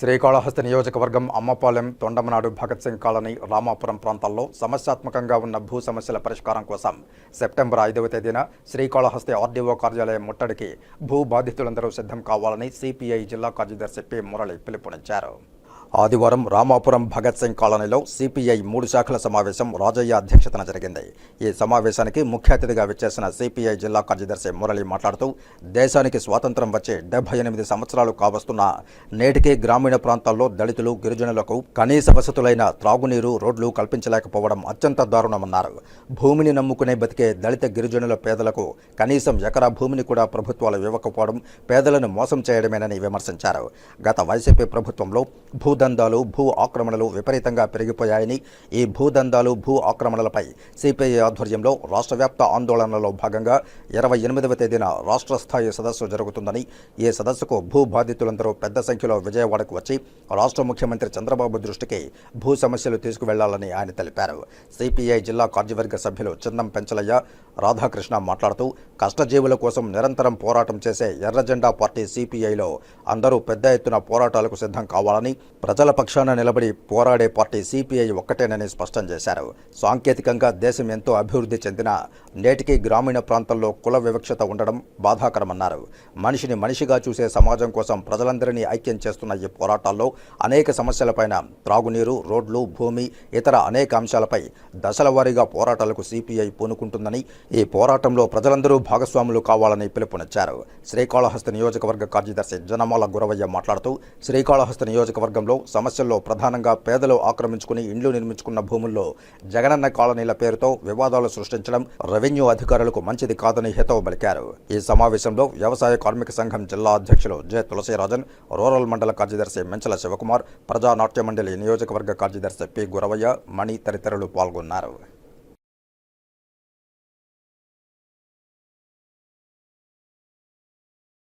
శ్రీకాళహస్తి నియోజకవర్గం అమ్మపాలెం తొండమనాడు భగత్ సింగ్ కాలనీ రామాపురం ప్రాంతాల్లో సమస్యాత్మకంగా ఉన్న భూ సమస్యల పరిష్కారం కోసం సెప్టెంబర్ ఐదవ తేదీన శ్రీకాళహస్తి ఆర్డీఓ కార్యాలయం ముట్టడికి భూ బాధితులందరూ సిద్ధం కావాలని సిపిఐ జిల్లా కార్యదర్శి పి మురళి పిలుపునిచ్చారు. ఆదివారం రామాపురం భగత్ సింగ్ కాలనీలో సిపిఐ మూడు శాఖల సమావేశం రాజయ్య అధ్యక్షతన జరిగింది. ఈ సమావేశానికి ముఖ్య అతిథిగా విచ్చేసిన సిపిఐ జిల్లా కార్యదర్శి మురళి మాట్లాడుతూ దేశానికి స్వాతంత్రం వచ్చి డెబ్బై ఎనిమిది సంవత్సరాలు కావస్తున్న నేటికి గ్రామీణ ప్రాంతాల్లో దళితులు గిరిజనులకు కనీస వసతులైన త్రాగునీరు రోడ్లు కల్పించలేకపోవడం అత్యంత దారుణమన్నారు. భూమిని నమ్ముకునే బతికే దళిత గిరిజనుల పేదలకు కనీసం ఎకరా భూమిని కూడా ప్రభుత్వాలు ఇవ్వకపోవడం పేదలను మోసం చేయడమేనని విమర్శించారు. గత వైసీపీ ప్రభుత్వంలో భూ భూదందాలు భూ ఆక్రమణలు విపరీతంగా పెరిగిపోయాయని ఈ భూదందాలు భూ ఆక్రమణలపై సిపిఐ ఆధ్వర్యంలో రాష్ట్ర వ్యాప్త ఆందోళనలో భాగంగా ఇరవై ఎనిమిదవ తేదీన రాష్ట్ర స్థాయి సదస్సు జరుగుతుందని ఈ సదస్సుకు భూ బాధితులందరూ పెద్ద సంఖ్యలో విజయవాడకు వచ్చి రాష్ట్ర ముఖ్యమంత్రి చంద్రబాబు దృష్టికి భూ సమస్యలు తీసుకువెళ్ళాలని ఆయన తెలిపారు. సిపిఐ జిల్లా కార్యవర్గ సభ్యులు చిన్నం పెంచలయ్య రాధాకృష్ణ మాట్లాడుతూ కష్టజీవుల కోసం నిరంతరం పోరాటం చేసే ఎర్రజెండా పార్టీ సిపిఐలో అందరూ పెద్ద ఎత్తున పోరాటాలకు సిద్ధం కావాలని ప్రజల పక్షాన నిలబడి పోరాడే పార్టీ సిపిఐ ఒక్కటేనని స్పష్టం చేశారు. సాంకేతికంగా దేశం ఎంతో అభివృద్ధి చెందిన నేటికి గ్రామీణ ప్రాంతాల్లో కుల వివక్షత ఉండడం బాధాకరమన్నారు. మనిషిని మనిషిగా చూసే సమాజం కోసం ప్రజలందరినీ ఐక్యం చేస్తున్న ఈ పోరాటాల్లో అనేక సమస్యలపైన త్రాగునీరు రోడ్లు భూమి ఇతర అనేక అంశాలపై దశల వారీగా పోరాటాలకు సిపిఐ పూనుకుంటుందని ఈ పోరాటంలో ప్రజలందరూ భాగస్వాములు కావాలని పిలుపునిచ్చారు. శ్రీకాళహస్తి నియోజకవర్గ కార్యదర్శి జనమాల గురవయ్య మాట్లాడుతూ శ్రీకాళహస్తి నియోజకవర్గంలో సమస్యల్లో ప్రధానంగా పేదలు ఆక్రమించుకుని ఇండ్లు నిర్మించుకున్న భూముల్లో జగనన్న కాలనీల పేరుతో వివాదాలు సృష్టించడం రెవెన్యూ అధికారులకు మంచిది కాదని హితవు పలికారు. ఈ సమావేశంలో వ్యవసాయ కార్మిక సంఘం జిల్లా అధ్యక్షులు జె. తులసీరాజన్ రూరల్ మండల కార్యదర్శి మెంచల శివకుమార్ ప్రజానాట్య మండలి నియోజకవర్గ కార్యదర్శి పి. గురవయ్య మణి తదితరులు పాల్గొన్నారు.